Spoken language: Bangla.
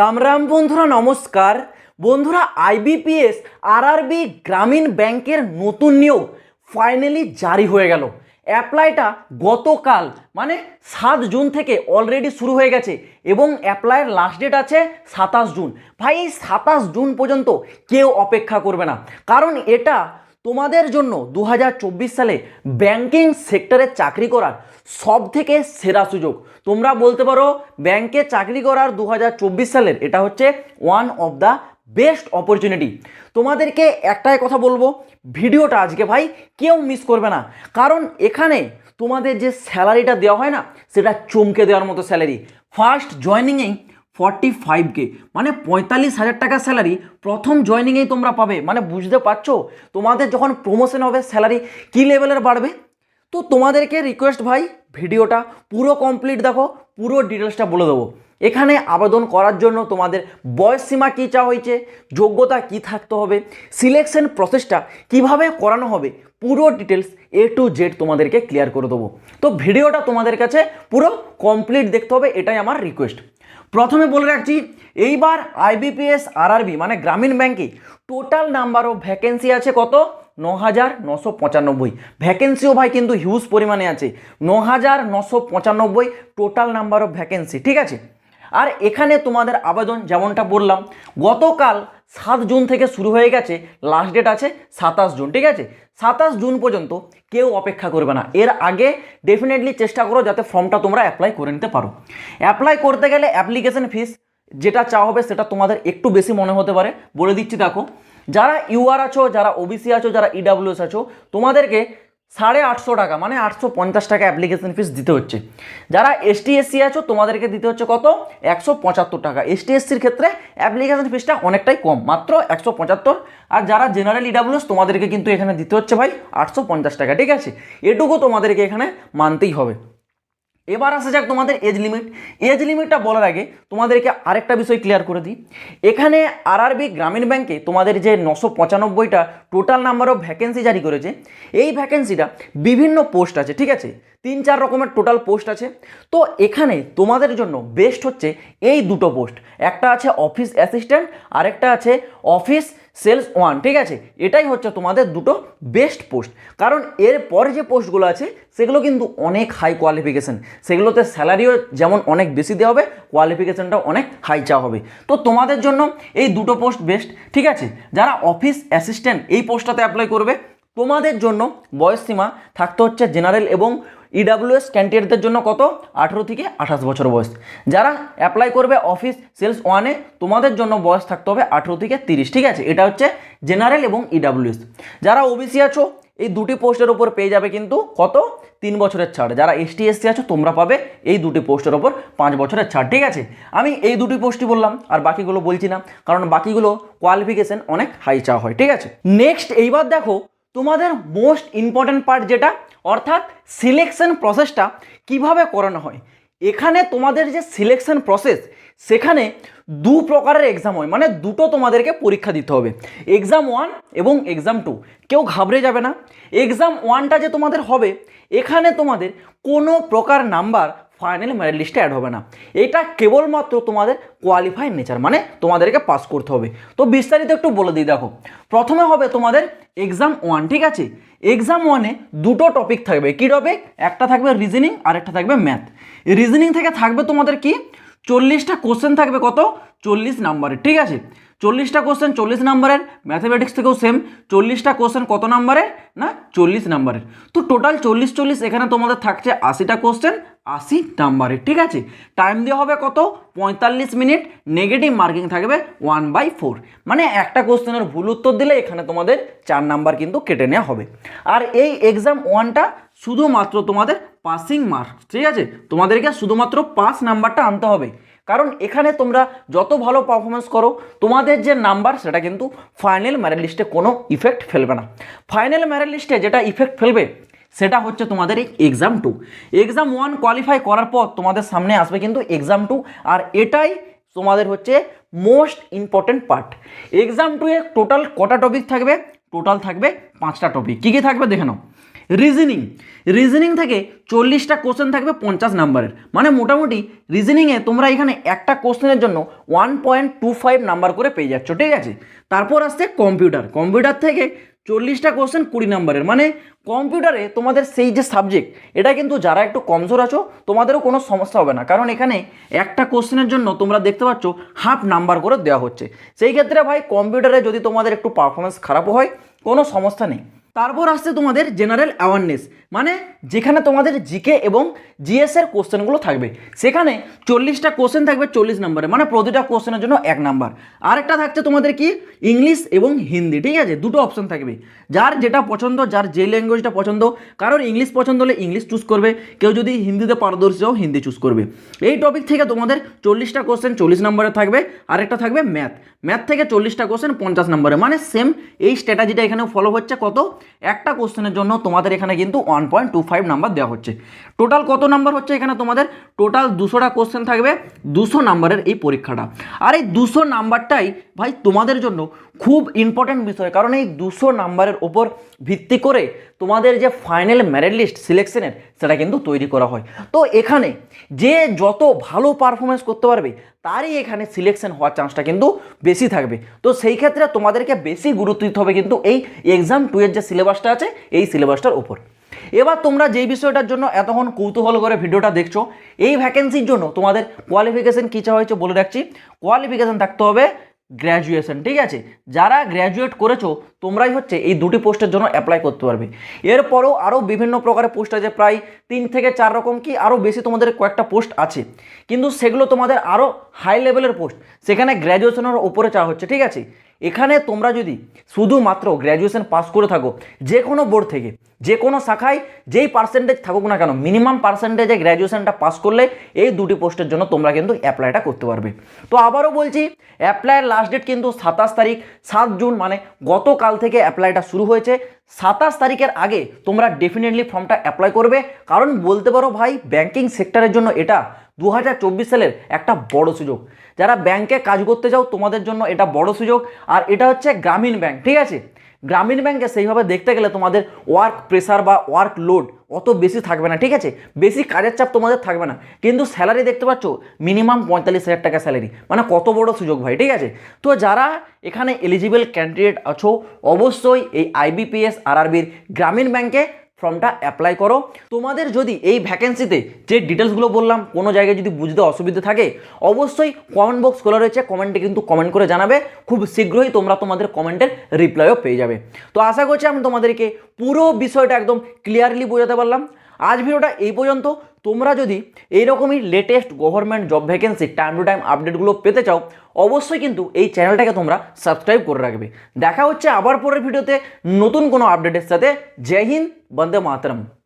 রাম রাম বন্ধুরা, নমস্কার। বন্ধুরা আইবিপিএস আরআরবি গ্রামীণ ব্যাংকের নতুন নিয়োগ ফাইনালি জারি হয়ে গেল। অ্যাপ্লাইটা গতকাল মানে সাত জুন থেকে অলরেডি শুরু হয়ে গেছে এবং অ্যাপ্লাইয়ের লাস্ট ডেট আছে সাতাশ জুন। ভাই, এই সাতাশ জুন পর্যন্ত কেউ অপেক্ষা করবে না। কারণ এটা তোমাদের জন্য দু হাজার চব্বিশ সালে ব্যাংকিং সেক্টরে চাকরি করার সব থেকে সেরা সুযোগ। তোমরা বলতে পারো ব্যাংকে চাকরি করার দু হাজার চব্বিশ সালের এটা হচ্ছে one of the best opportunity তোমাদেরকে একটাই কথা বলব, ভিডিওটা আজকে ভাই কেউ মিস করবে না। কারণ এখানে তোমাদের যে স্যালারিটা দেওয়া হয় না, সেটা চমকে দেওয়ার মতো স্যালারি ফার্স্ট জয়নিংয়েই ফর্টি ফাইভ কে মানে পঁয়তাল্লিশ হাজার টাকা স্যালারি প্রথম জয়নিংয়েই তোমরা পাবে। মানে বুঝতে পারছ? তোমাদের যখন প্রমোশন হবে স্যালারি কী লেভেলের বাড়বে? তো তোমাদেরকে রিকোয়েস্ট ভাই, ভিডিওটা পুরো কমপ্লিট দেখো, পুরো ডিটেলসটা বলে দেবো। এখানে আবেদন করার জন্য তোমাদের বয়স সীমা কী চাওয়া হয়েছে, যোগ্যতা কি থাকতে হবে সিলেকশন প্রসেসটা কীভাবে করানো হবে, পুরো ডিটেলস এ টু জেড তোমাদেরকে ক্লিয়ার করে দেবো। তো ভিডিওটা তোমাদের কাছে পুরো কমপ্লিট দেখতে হবে, এটাই আমার রিকোয়েস্ট প্রথমে বলে রাখছি, এইবার আইবিপিএস আরআরবি মানে গ্রামীণ ব্যাংকে টোটাল নাম্বার অফ ভ্যাকেন্সি আছে কত? ন হাজার নশো পঁচানব্বই। ভ্যাকেন্সিও ভাই কিন্তু হিউজ পরিমাণে আছে। ন হাজার নশো পঁচানব্বই টোটাল নাম্বার অফ ভ্যাকেন্সি ঠিক আছে? আর এখানে তোমাদের আবেদন যেমনটা বললাম, গতকাল সাত জুন থেকে শুরু হয়ে গেছে লাস্ট ডেট আছে সাতাশ জুন, ঠিক আছে? সাতাশ জুন পর্যন্ত কেউ অপেক্ষা করবে না। এর আগে ডেফিনেটলি চেষ্টা করো যাতে ফর্মটা তোমরা অ্যাপ্লাই করে নিতে পারো। অ্যাপ্লাই করতে গেলে অ্যাপ্লিকেশন ফিস যেটা চাওয়া হবে সেটা তোমাদের একটু বেশি মনে হতে পারে। বলে দিচ্ছি, দেখো, যারা ইউআর আছো, যারা ওবিসি আছো, যারা ইডাব্লিউএস আছো, তোমাদেরকে সাড়ে আটশো টাকা মানে আটশো পঞ্চাশ টাকা অ্যাপ্লিকেশন ফিস দিতে হচ্ছে। যারা এসটি এসসি আছো, তোমাদেরকে দিতে হচ্ছে কত? একশো পঁচাত্তর টাকা। এসটি এসসির ক্ষেত্রে অ্যাপ্লিকেশন ফিসটা অনেকটাই কম, মাত্র একশো পঁচাত্তর। আর যারা জেনারেল ইডাব্লিউএস তোমাদেরকে কিন্তু এখানে দিতে হচ্ছে ভাই আটশো পঞ্চাশ টাকা, ঠিক আছে? এটুকু তোমাদেরকে এখানে মানতেই হবে। এবার আসা যাক তোমাদের এজ লিমিট এজ লিমিটটা বলার আগে তোমাদেরকে আরেকটা বিষয় ক্লিয়ার করে দিই। এখানে আরআরবি গ্রামীণ ব্যাংকে তোমাদের যে নশো পঁচানব্বইটা টোটাল নাম্বার অফ ভ্যাকেন্সি জারি করেছে, এই ভ্যাকেন্সিটা বিভিন্ন পোস্ট আছে, ঠিক আছে? তিন চার রকমের টোটাল পোস্ট আছে। তো এখানে তোমাদের জন্য বেস্ট হচ্ছে এই দুটো পোস্ট একটা আছে অফিস অ্যাসিস্ট্যান্ট আরেকটা আছে অফিস সেলস ওয়ান, ঠিক আছে? এটাই হচ্ছে তোমাদের দুটো বেস্ট পোস্ট কারণ এর পরে যে পোস্টগুলো আছে, সেগুলো কিন্তু অনেক হাই কোয়ালিফিকেশান সেগুলোতে স্যালারিও যেমন অনেক বেশি দেওয়া হবে কোয়ালিফিকেশানটাও অনেক হাই চাওয়া হবে। তো তোমাদের জন্য এই দুটো পোস্ট বেস্ট ঠিক আছে? যারা অফিস অ্যাসিস্ট্যান্ট এই পোস্টটাতে অ্যাপ্লাই করবে, তোমাদের জন্য বয়স সীমা থাকতে হচ্ছে জেনারেল এবং ইডাব্লিউএস ক্যান্ডিডেটদের জন্য কত? আঠেরো থেকে আঠাশ বছর বয়স। যারা অ্যাপ্লাই করবে অফিস সেলস ওয়ানে তোমাদের জন্য বয়স থাকতে হবে আঠেরো থেকে তিরিশ, ঠিক আছে? এটা হচ্ছে জেনারেল এবং ইডাব্লিউএস যারা ওবিসি আছো, এই দুটি পোস্টের উপর পেয়ে যাবে কিন্তু কত? তিন বছরের ছাড়। যারা এসটি এসসি আছো, তোমরা পাবে এই দুটি পোস্টের ওপর পাঁচ বছরের ছাড়, ঠিক আছে? আমি এই দুটি পোস্টই বললাম, আর বাকিগুলো বলছি না, কারণ বাকিগুলো কোয়ালিফিকেশন অনেক হাই চাওয়া হয়, ঠিক আছে? নেক্সট এইবার দেখো, তোমাদের মোস্ট ইম্পর্ট্যান্ট পার্ট যেটা অর্থাৎ সিলেকশন প্রসেসটা কীভাবে করানো হয়? এখানে তোমাদের যে সিলেকশন প্রসেস সেখানে দু প্রকারের এক্সাম হয়। মানে দুটো তোমাদেরকে পরীক্ষা দিতে হবে। এক্সাম ওয়ান এবং এক্সাম টু কেউ ঘাবড়ে যাবে না। এক্সাম ওয়ানটা যে তোমাদের হবে, এখানে তোমাদের কোনো প্রকার নাম্বার ফাইনাল মেরিট লিস্টে অ্যাড হবে না। এটা কেবলমাত্র তোমাদের কোয়ালিফাই নেচার মানে তোমাদেরকে পাস করতে হবে। তো বিস্তারিত একটু বলে দিই, দেখো। প্রথমে হবে তোমাদের এক্সাম ওয়ান ঠিক আছে? এক্সাম ওয়ানে দুটো টপিক থাকবে। কী টপিক একটা থাকবে রিজনিং আর একটা থাকবে ম্যাথ রিজনিং থেকে থাকবে তোমাদের কি? চল্লিশটা কোশ্চেন থাকবে কত? চল্লিশ নাম্বারের, ঠিক আছে? চল্লিশটা কোশ্চেন চল্লিশ নাম্বারের ম্যাথামেটিক্স থেকেও সেম চল্লিশটা কোশ্চেন কত নাম্বারের? না, চল্লিশ নাম্বারের। তো টোটাল চল্লিশ চল্লিশ এখানে তোমাদের থাকছে আশিটা কোশ্চেন আশি নাম্বারের, ঠিক আছে? টাইম দেওয়া হবে কত? পঁয়তাল্লিশ মিনিট। নেগেটিভ মার্কিং থাকবে ওয়ান বাই ফোর মানে একটা কোশ্চেনের ভুল উত্তর দিলে এখানে তোমাদের চার নাম্বার কিন্তু কেটে নেওয়া হবে। আর এই এক্সাম ওয়ানটা শুধুমাত্র তোমাদের পাসিং মার্ক ঠিক আছে? তোমাদেরকে শুধুমাত্র পাস নাম্বারটা আনতে হবে। কারণ এখানে তোমরা যত ভালো পারফরমেন্স করো, তোমাদের যে নাম্বার সেটা কিন্তু ফাইনাল ম্যারিট লিস্টে কোনো ইফেক্ট ফেলবে না। ফাইনাল ম্যারিট লিস্টে যেটা ইফেক্ট ফেলবে, সেটা হচ্ছে তোমাদের এই exam two exam one qualify করার পর তোমাদের সামনে আসবে কিন্তু এক্সাম টু আর এটাই তোমাদের হচ্ছে most important part exam two এ টোটাল কটা টপিক থাকবে? টোটাল থাকবে পাঁচটা টপিক কী কী থাকবে দেখে নাও। রিজনিং রিজনিং থেকে চল্লিশটা কোশ্চেন থাকবে পঞ্চাশ নাম্বারের মানে মোটামুটি রিজনিংয়ে তোমরা এখানে একটা কোশ্চেনের জন্য one point two five number করে পেয়ে যাচ্ছ, ঠিক আছে? তারপর আসছে কম্পিউটার কম্পিউটার থেকে চল্লিশটা কোশ্চেন কুড়ি নাম্বারের মানে কম্পিউটারে তোমাদের সেই যে সাবজেক্ট এটা কিন্তু যারা একটু কমজোর আছো, তোমাদেরও কোনো সমস্যা হবে না। কারণ এখানে একটা কোশ্চেনের জন্য তোমরা দেখতে পাচ্ছ হাফ নাম্বার করে দেওয়া হচ্ছে। সেই ক্ষেত্রে ভাই কম্পিউটারে যদি তোমাদের একটু পারফরমেন্স খারাপও হয়, কোনো সমস্যা নেই। তারপর আসছে তোমাদের জেনারেল অ্যাওয়ারনেস মানে যেখানে তোমাদের জিকে এবং জিএস এর কোশ্চেনগুলো থাকবে। সেখানে চল্লিশটা কোশ্চেন থাকবে চল্লিশ নম্বরে মানে প্রতিটা কোশ্চেনের জন্য এক নাম্বার আরেকটা থাকছে তোমাদের কি? ইংলিশ এবং হিন্দি ঠিক আছে? দুটো অপশন থাকবে। যার যেটা পছন্দ, যার যে ল্যাঙ্গুয়েজটা পছন্দ, কারোর ইংলিশ পছন্দ হলে ইংলিশ চুজ করবে। কেউ যদি হিন্দিতে পারদর্শী হও হিন্দি চুজ করবে। এই টপিক থেকে তোমাদের চল্লিশটা কোশ্চেন চল্লিশ নম্বরে থাকবে। আরেকটা থাকবে ম্যাথ ম্যাথ থেকে চল্লিশটা কোশ্চেন পঞ্চাশ নম্বরে মানে সেম এই স্ট্র্যাটাজিটা এখানে ফলো হচ্ছে। কত? একটা কোশ্চেনের জন্য তোমাদের এখানে কিন্তু one point two five number দেওয়া হচ্ছে। টোটাল কত নাম্বার হচ্ছে এখানে তোমাদের? টোটাল দুশোটা কোশ্চেন থাকবে, দুশো নাম্বারের এই পরীক্ষাটা। আর এই দুশো নাম্বারটাই ভাই তোমাদের জন্য খুব ইম্পর্ট্যান্ট বিষয়, কারণ এই দুশো নাম্বারের ওপর ভিত্তি করে তোমাদের যে ফাইনাল মেরিট লিস্ট সিলেকশনের সেটা কিন্তু তৈরি করা হয়। তো এখানে যে যত ভালো পারফরমেন্স করতে পারবে তারই এখানে সিলেকশন হওয়ার চান্সটা কিন্তু বেশি থাকবে। তো সেই ক্ষেত্রে তোমাদেরকে বেশি গুরুত্ব দিতে হবে কিন্তু এই এক্সাম টু এর যে সিলেবাসটা আছে, এই সিলেবাসটার উপর। এবার তোমরা যেই বিষয়টার জন্য এতক্ষণ কৌতূহল করে ভিডিওটা দেখছ, এই ভ্যাকেন্সির জন্য তোমাদের কোয়ালিফিকেশান কী চা হয়েছে বলে রাখছি। কোয়ালিফিকেশান থাকতে হবে গ্র্যাজুয়েশন ঠিক আছে? যারা গ্র্যাজুয়েট করেছ, তোমরাই হচ্ছে এই দুটি পোস্টের জন্য অ্যাপ্লাই করতে পারবে। এরপরও আরও বিভিন্ন প্রকারের পোস্ট আছে, প্রায় তিন থেকে চার রকম কি আরও বেশি তোমাদের কয়েকটা পোস্ট আছে। কিন্তু সেগুলো তোমাদের আরও হাই লেভেলের পোস্ট সেখানে গ্র্যাজুয়েশনের ওপরে চাওয়া হচ্ছে, ঠিক আছে? এখানে তোমরা যদি শুধুমাত্র গ্র্যাজুয়েশন পাস করে থাকো, যে কোনো বোর্ড থেকে, যে কোনো শাখায় যেই পার্সেন্টেজ থাকুক না কেন মিনিমাম পার্সেন্টেজে গ্র্যাজুয়েশনটা পাস করলে এই দুটি পোস্টের জন্য তোমরা কিন্তু অ্যাপ্লাইটা করতে পারবে। তো আবারও বলছি অ্যাপ্লাইয়ের লাস্ট ডেট কিন্তু সাতাশ তারিখ, সাত জুন মানে গতকাল থেকে অ্যাপ্লাইটা শুরু হয়েছে। সাতাশ তারিখের আগে তোমরা ডেফিনেটলি ফর্মটা অ্যাপ্লাই করবে। কারণ বলতে পারো ভাই ব্যাংকিং সেক্টরের জন্য এটা দু হাজার চব্বিশ সালের একটা বড় সুযোগ। যারা ব্যাংকে কাজ করতে যাও তোমাদের জন্য এটা বড় সুযোগ। আর এটা হচ্ছে গ্রামীণ ব্যাংক ঠিক আছে? গ্রামীণ ব্যাংকে সেইভাবে দেখতে গেলে তোমাদের ওয়ার্ক প্রেসার বা ওয়ার্ক লোড অত বেশি থাকবে না, ঠিক আছে? বেশি কাজের চাপ তোমাদের থাকবে না। কিন্তু স্যালারি দেখতে পাচ্ছ মিনিমাম পঁয়তাল্লিশ হাজার টাকা স্যালারি মানে কত বড় সুযোগ ভাই, ঠিক আছে? তো যারা এখানে এলিজিবল ক্যান্ডিডেট আছো, অবশ্যই এই আইবিপিএস আরআরবির গ্রামীণ ব্যাংকে ফর্মটা অ্যাপ্লাই করো। তোমাদের যদি এই ভ্যাকেন্সিতে যে ডিটেলসগুলো বললাম, কোনো জায়গায় যদি বুঝতে অসুবিধা থাকে, অবশ্যই কমেন্ট বক্স খোলা রয়েছে। কমেন্টে কিন্তু কমেন্ট করে জানাবে। খুব শীঘ্রই তোমরা তোমাদের কমেন্টের রিপ্লাইও পেয়ে যাবে। তো আশা করছি আমি তোমাদেরকে পুরো বিষয়টা একদম ক্লিয়ারলি বোঝাতে পারলাম। আজ ভিডিওটা এই পর্যন্ত। তোমরা যদি এইরকমই latest government job vacancy time to time আপডেটগুলো পেতে চাও, অবশ্যই কিন্তু এই চ্যানেলটাকে তোমরা সাবস্ক্রাইব করে রাখবে। দেখা হচ্ছে আবার পরের ভিডিওতে নতুন কোনো আপডেটের সাথে। জয় হিন্দ, বন্দে মাতরম।